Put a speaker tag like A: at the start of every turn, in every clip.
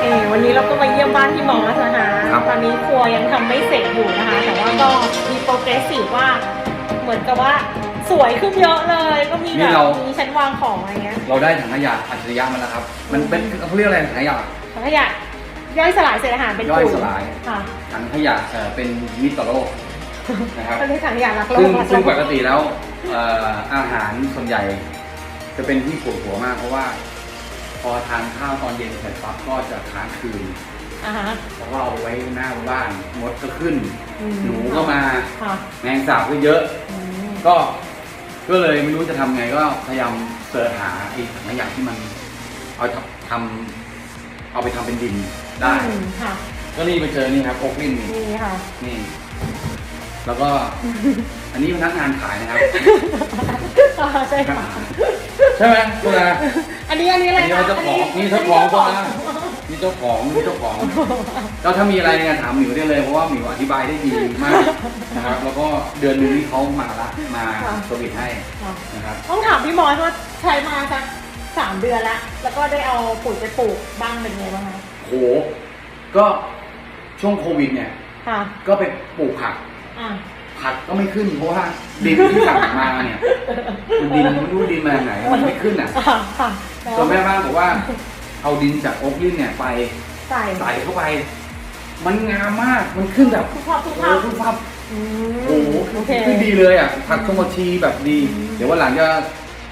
A: เออวันนี้เราก็มาเยี่ยมบ้านพี่มอสนะคะ
B: ครับ
A: ตอนนี้ครัวยังทำไม่เสร็จอยู่นะคะ แต่ว่าก็มีโปรเกรสซีฟว่า เหมือนกับว่าสวยขึ้นเยอะเลย ก็มี
B: นี่
A: แบบ
B: เรา
A: มีชั้นวางของอะไรเงี้ย
B: เราได้ถังขยะอัจฉริยะมาแล้วครับ มันเป็นเขาเรียกอะไรถังขยะ
A: ถังขยะย่อยสลายเศษอาหารเป็น
B: ย่อย
A: ปุ๋
B: สลาย
A: ค่ะ
B: ถังขยะเอ่อเป็นมิตรต่อโลกนะครับ
A: ก็เรียกถังขยะรักโล
B: ซึ่ง
A: กรักโล
B: ซึ่ง
A: ก
B: ปกติแล้วเอ่ออาหารส่วนใหญ่ จะเป็นที่ปวดหัวมาก เพราะว่า พอทานข้าวตอนเย็นเสร็จปั๊บก็จะค้างคืน
A: อ่าฮะ
B: เพราะว่าเอาไว้หน้าบ้านมดก็ขึ้น
A: อืม
B: หนูก็มา
A: ค่ะ
B: แมงสาบก็เยอะ
A: อืม
B: ก็ ก็เลยไม่รู้จะทำไงก็พยายามเสิร์ชหาไอ้ถังขยะที่มัน เอาทำทำเอาไปทำเป็นดินได้
A: อืมค่ะ
B: ก็นี่ไปเจอนี่ครับโอกลินนี่
A: นี่ค่ะ
B: นี่ แล้วก็ อันนี้พนักงานขายนะครับ
A: อ่าใช่ค่ะ
B: ใช่ไหมคุณอา
A: อันนี้อันนี้อะไร
B: อันนี้
A: คะ
B: เจ้าของนี่เจ้าของก็นะนี่เจ้าของนี่เจ้าของก็ถ้ามีอะไรเนี่ยถามหมิวได้เลยเพราะว่าหมิวอธิบายได้ดีมากนะครับ แล้วก็เดือนหนึงนี่เขามาละมาสวิตให้
A: ค่ะ
B: นะครับ
A: ต้องถามพี่มอสว่าใช้มาสักสามเดือนแล้วแล้วก็ได้เอาปุ๋ยไปปลูกบ้างเป็นไงบ้างคะ
B: โห ก็ช่วงโควิดเนี่ย
A: ค่ะ
B: ก็ไปปลูกผัก
A: อ่า
B: ผักก็ไม่ขึ้นเพราะว่าดินที่สั่งมาเนี่ยมันดินไม่รู้ดินมาจากไหนมันไม่ขึ้นอะ
A: ค่ะค่ะแล้ว
B: จนแม่บ้านบอกว่า เอาดินจากโอ๊กลินเนี่ยไป
A: ใส่
B: ใส่เข้าไป มันงามมากมันขึ้นแบบ
A: ทุกภาพทุก
B: โอ้
A: ภาพ
B: โหฟับ
A: อืม
B: โอ้โห
A: โอเค
B: ขึ้นดีเลยอะผักชมชีแบบดี
A: อืม
B: เดี๋ยววันหลังจะ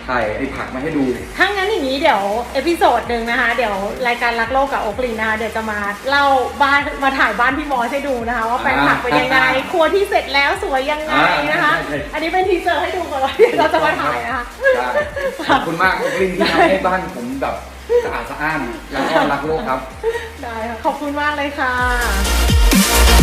B: ถ่ายไอ้ผักมาให้ดู
A: ถ้างั้นอย่างนี้เดี๋ยวเอพิโซดหนึ่งนะคะ เดี๋ยวรายการรักโลกกับโอกลินนะคะเดี๋ยวจะมาเล่าบ้านมาถ่ายบ้านพี่มอสให้ดูนะคะ ว่าแปลงผักเป็นยังไง
B: อ่า
A: ครัวที่เสร็จแล้วสวยยังไงนะคะ
B: อ่าใช่ใช่
A: อันนี้เป็นทีเซอร์ให้ดูก่อนว่าเดี๋ยวเราจะมาถ่ายนะคะ
B: ใช่ขอบคุณมากโอ๊กลินที่ทำให้บ้านผมแบบสะอาดสะอ้านแล้วก็รักโลกครับ
A: ได้ค่ะขอบคุณมากเลยค่ะ